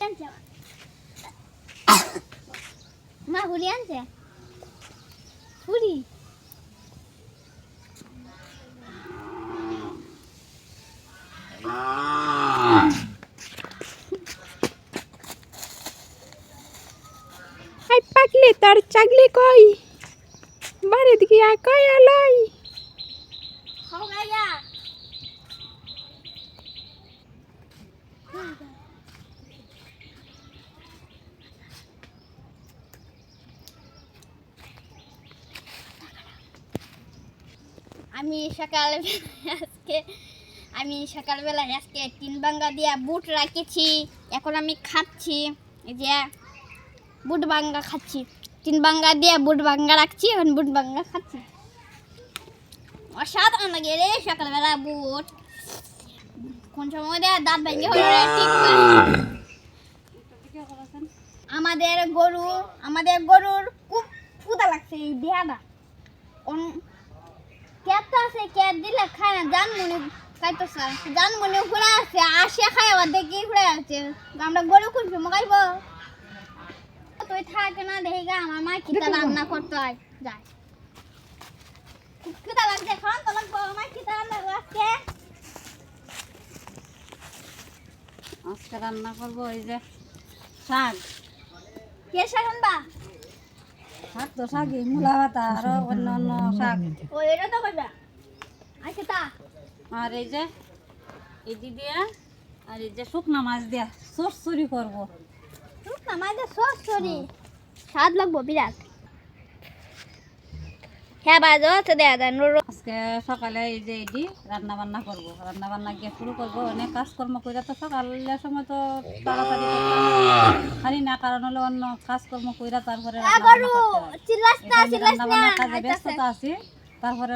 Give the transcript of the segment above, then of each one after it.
કેમ છે માં હુલી આમ છે હુલી પાકલી તર ચગલી કોઈ બરદ ગયા કયા લઈ હો ગયા আমি সকাল আজকে, আমি সকালবেলা আজকে তিন বাঙ্গা দিয়া বুট রাখেছি। এখন আমি খাচ্ছি যে বুট বাঙ্গা খাচ্ছি। তিন বাঙ্গা দিয়ে বুট বাঙ্গা রাখছি, এখন বুট বাঙ্গা খাচ্ছি। অসাধারণ লাগে রে সকালবেলা বুট। কোন সময় দেয় দাঁত ভেঙে আমাদের গরু, আমাদের গরুর খুব ক্ষুদা লাগছে এই দেহাটা। ক্যাট আছে ক্যাট দিলে খায় না। জান মনে খাইতো স্যার জান মনে ঘুরে আছে আসে খায় আবার দেখি ঘুরে আছে। আমরা গরু খুঁজবো মগাইব। তুই থাকে না দেখি গা আমার মা খিদা রান্না করতে হয়। যায় খিদা লাগছে খান তো লাগবো আমার খিদা লাগবে আজকে। আজকে রান্না করব ওই যে শাক। কে শাক বা শাক তো শাকই মূলা পাতা আর অন্য অন্য শাক। ও এটা তো কইবা। আচ্ছা তা। আর এই যে এই দি দিয়া আর এই যে শুকনা মাছ দিয়া চরচুরি করব। তুই দিয়া সস সরি স্বাদ লাগবো বিরাট। হ্যাঁ বাজো তো দেয়া যায় নুরু আজকে সকালে এই যে এটি রান্না বান্না করব। রান্না বান্না গিয়ে শুরু করব। অনেক কাজকর্ম করে তো সকালের সময় তো তাড়াতাড়ি হারি না কারণ হলো অন্য কাজকর্ম করে তারপরে রান্না বান্নার কাজে ব্যস্ততা আছি। তারপরে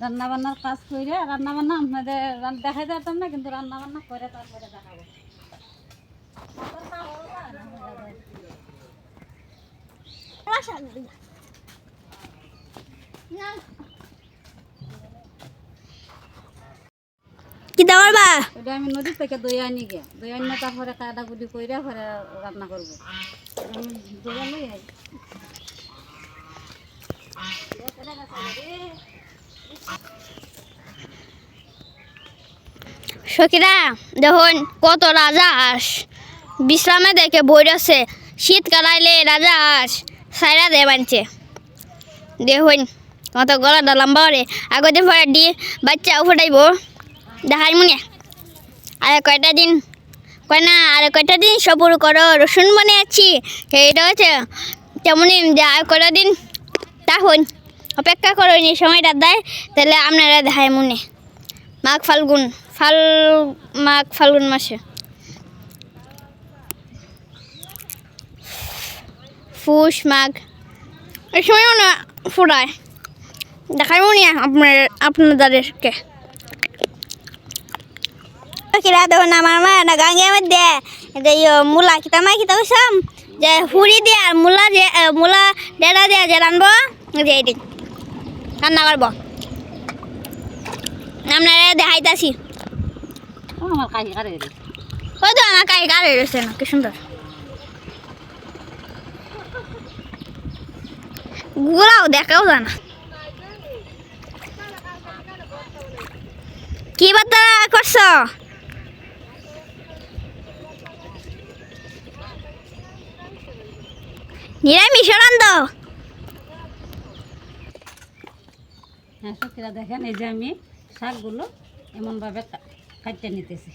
রান্না বান্নার কাজ করে রান্না বান্না আপনাদের দেখাই যেতাম না কিন্তু রান্না বান্না করে তারপরে দেখাবো দিবি। না। কি দেওয়ার বা? ওটা আমি নদীর থেকে দই আনি গে। দই আনি তারপরে কুটি করে পরে রান্না করব। সখীরা দেখুন কত রাজা হাঁস। বিশ্রামে দেখে বই আছে শীতকাল আইলে রাজা হাঁস সাইরা দিয়ে বানছে। দেখুন কত গলাটা লম্বা রে আগতে পরে দিয়ে বাচ্চা ফুটাইব দেখাই মনে আর কয়টা দিন? কয় না, আর কয়টা দিন? সবুর করো, রসুন বনে আছি সেইটা হচ্ছে, তেমনই আর কয়টা দিন? তখন অপেক্ষা করো নি সময়টা দেয়, তাহলে আপনারা দেখায় মনে মাঘ ফাল্গুন, ফাল, মাঘ ফাল্গুন মাসে। ফুস, মাঘ। এই সময় মনে ফুরায়। দেখাই মনে আপনার, আপনাদেরকে। কিরা দেখুন আমার মা না গাঙ্গের মধ্যে। যে ইয়ে মূলা কিতা মা কিতা কইসাম? যে হুড়ি দিয়ে আর মূলা যে মূলা ডেরা দিয়ে যে রানবো যে এটি রান্না করব। আপনারা দেখাইতাছি। কাহি কারে ওই তো আমার কাই গাড়ি রয়েছে না, কি সুন্দর। ঘুরাও দেখাও জানা কি বার্তা করছ? নিরামিষ রান্ধ হ্যাঁ সত্যিরা দেখেন এই যে আমি শাকগুলো এমনভাবে কাটতে নিতেছি।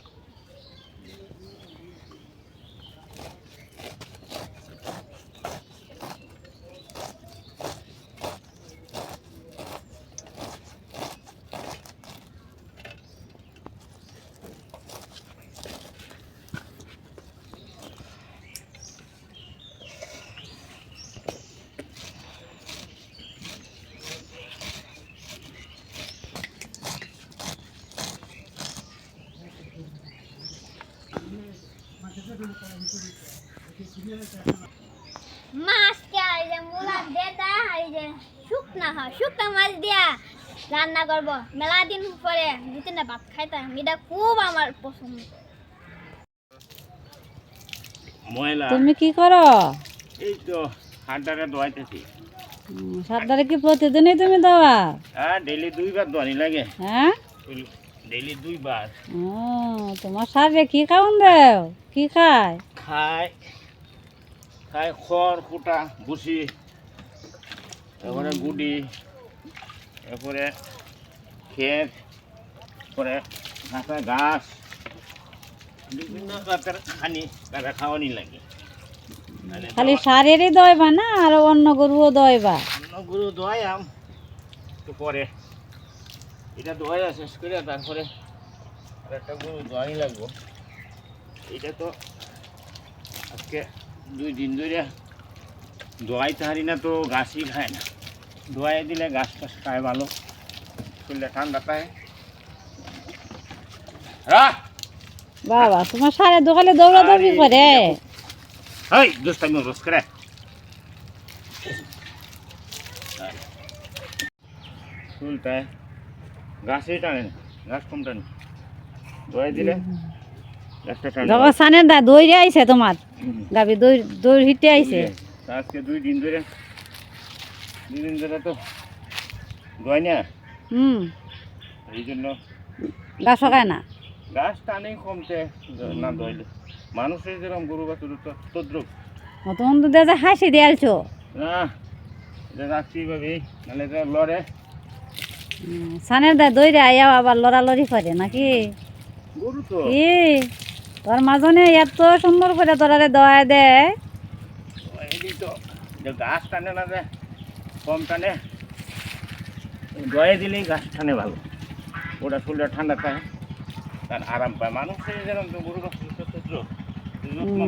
মাছ কে এই যে মূলা দেতা এই যে শুকনা হয় শুকনা মাছ দিয়া রান্না করব। মেলা দিন পরে দু তিনটা ভাত খাইতাম এটা খুব আমার পছন্দ। তুমি কি করো? এই তো সাতটারে কি প্রতিদিনই তুমি দেওয়া হ্যাঁ দুইবার লাগে। হ্যাঁ? ডেলি দুইবার। ও তোমার সারে কি খাওন দেও? কি খায়? খায় খায় খড় কুটা ভুসি তারপরে গুডি এরপরে ক্ষেত পরে ঘাসা ঘাস বিভিন্ন জাতের খানি তারা খাওয়ানি লাগে। মানে খালি সারেরই দয়বা না আর অন্য গরুও দয়বা? অন্য গরু দোয়াইয়াম তো পরে এটা দোয়াইয়া শেষ করে তারপরে আর একটা গরু দোয়াই লাগবো। এটা তো আজকে দুই দিন ধরে দোয়াইতে হারি না তো গাছই খায় না। দোয়াই দিলে গাছ টাছ খায় ভালো শরীরটা ঠান্ডা পায়। বাবা তোমার সারে দোকানে দৌড়াদৌড়ি আরে, করে। হেই দুষ্টামি রোজ করে চুলটায় গাছই টানে না গাছ কম টানে। দোয়াই দিলে গাছটা টানে যখন সানের দা দৌড়ে আইছে তোমার? হুম। গাবি দৌড় দৌড় হিটে আইছে। আজকে দুই দিন ধরে দুই দিন ধরে তো দোয়াই না হুম। এই জন্য গাছ না? গাছ টানেই কমতে না মানুষের যেরকম গরু বা তদ্রুপ। তখন তো দেখা হাসি দিয়ালছো। না এটা রাখছি এইভাবেই নাহলে লড়ে। সানের দা দৌড়ে আইয়া আবার লড়ালড়ি করে নাকি? কি? তোর মাজনে এত সুন্দর করে তোরারে দয়া দেয় গাছ টানে না কম টানে। দয়ে দিলেই গাছ টানে ভালো। ওটা শরীরটা ঠান্ডা থাকে। তার আরাম পায়। মানুষের যেরকম গরু।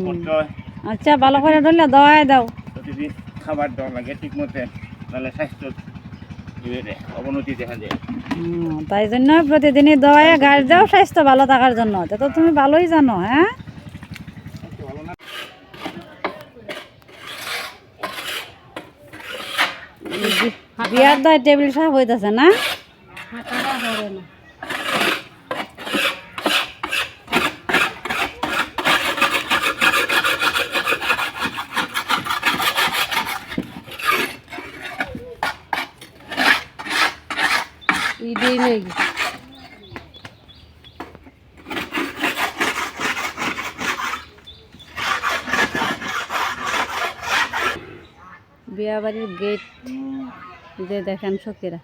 করতে হয়। আচ্ছা ভালো করে ধরলে দয়া দাও। প্রতিদিন খাবার দেওয়া লাগে ঠিক মতে নাহলে স্বাস্থ্য অবনতি দেখা যায় তাই জন্য প্রতিদিনই দয়া গাছ দাও স্বাস্থ্য ভালো থাকার জন্য। তা তো তুমি ভালোই জানো হ্যাঁ? বিয়ার দয় টেবিল সাফ হইতেছে না। ইডি লেগে বিয়া বাড়ির গেট যে দেখেন সখীরা।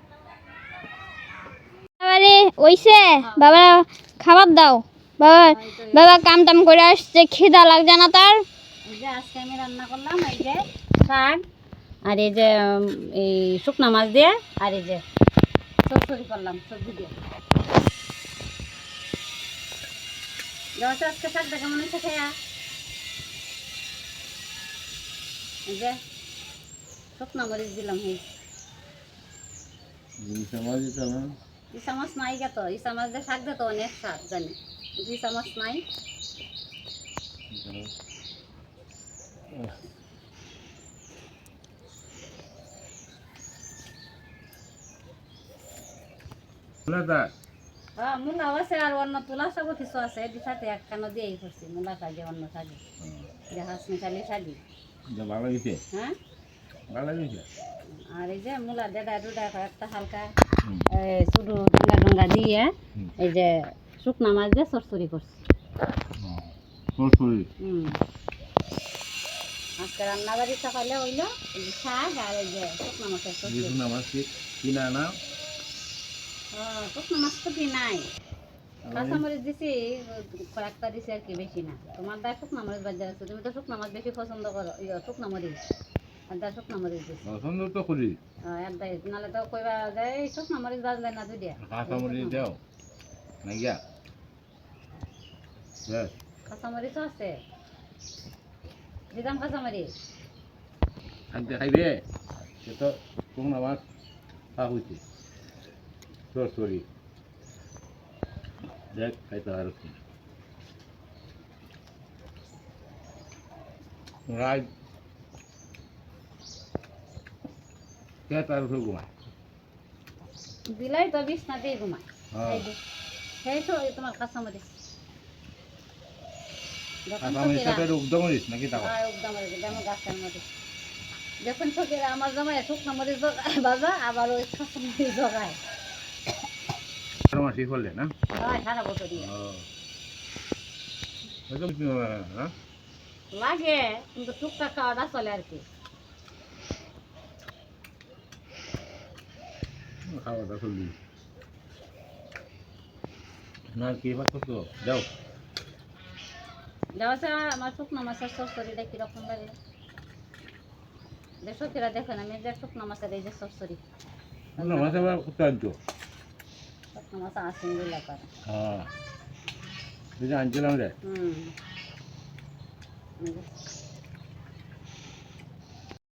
আরে ওইসে? বাবা খাবার দাও। বাবা বাবা কাম টাম করে আসছে খিদা লাগছে না তার? আজকে আমি রান্না করলাম এই যে শাক আর এই যে এই শুকনা মাছ দিয়ে আর এই যে চচ্চড়ি করলাম সবজি দিয়ে দেওয়া আজকে শাকটা কেমন হয়েছে খেয়া এই যে শুকনা মরিচ দিলাম এই। ইসা মাছ নাই গে তো ইসা মাছ দিয়ে শাক দে তো অনেক শাক জানি। ইসা মাছ নাই। হ্যাঁ মূলা আছে আর অন্য তোলা কিছু আছে এটি সাথে এক দিয়েই করছি মূলা শাকে অন্য খালি শাড়ি ভালো হয়েছে? হ্যাঁ। ভালো আর এই যে মূলা ডেডা ডুডা একটা হালকা হুম। ডঙ্গা ডঙ্গা দিয়ে এই যে শুকনা মাছ দিয়ে চরচড়ি করছি। সরসরি। হুম। আজকে রান্না বাড়ি সকালে হইল শাক আর এই যে শুকনা মাছের চরচড়ি আমার কিনা না? শুকনো মাছ তো কি নাই কাঁচামরিচ দিছি কয়েকটা দিছি আর কি বেশি না। তোমার দা শুকনো মরিচ বাজার আছে। তুমি তো শুকনো মাছ বেশি পছন্দ করো। ইয়ে শুকনো মরিচ। আর দা শুকনো মরিচ দিছি। পছন্দ তো করি। আর নাহলে তো কইবা যায় শুকনো মরিচ বাজলে না দুই দিয়া। কাঁচামরিচ দাও। নাইয়া হ্যাঁ। কাঁচামরিচও আছে। দিদাম কাঁচামরিচ। খাইবে? সে তো কোন আমার খা হয়েছে সরসরি দেখ খাইতে আর কি রাজ কে তার উপরে ঘুমায় দিলাই তো বিষ না দিয়ে ঘুমায় হ্যাঁ সেই তো তোমার গাছের মধ্যে যখন সখীরা আমার জামাই শুকনো মরিচ জগায় বাজা আবার ওই খাসা মরিচ জগায় মাসি করলে না? সারা হ্যাঁ? লাগে কিন্তু টুকটাক খাওয়াটা চলে আর কি। খাওয়া দাওয়া করলি না কি যাও। যাওয়া আমার শুকনো মাছের সরসরিটা কীরকম লাগে। যে সখীরা দেখেন আমি যে শুকনো মাছের এই যে সরসরি না মাসে আবার আনতো মাছ আসেন দিলে পারে হ্যাঁ। আনছিলাম রে। হুম।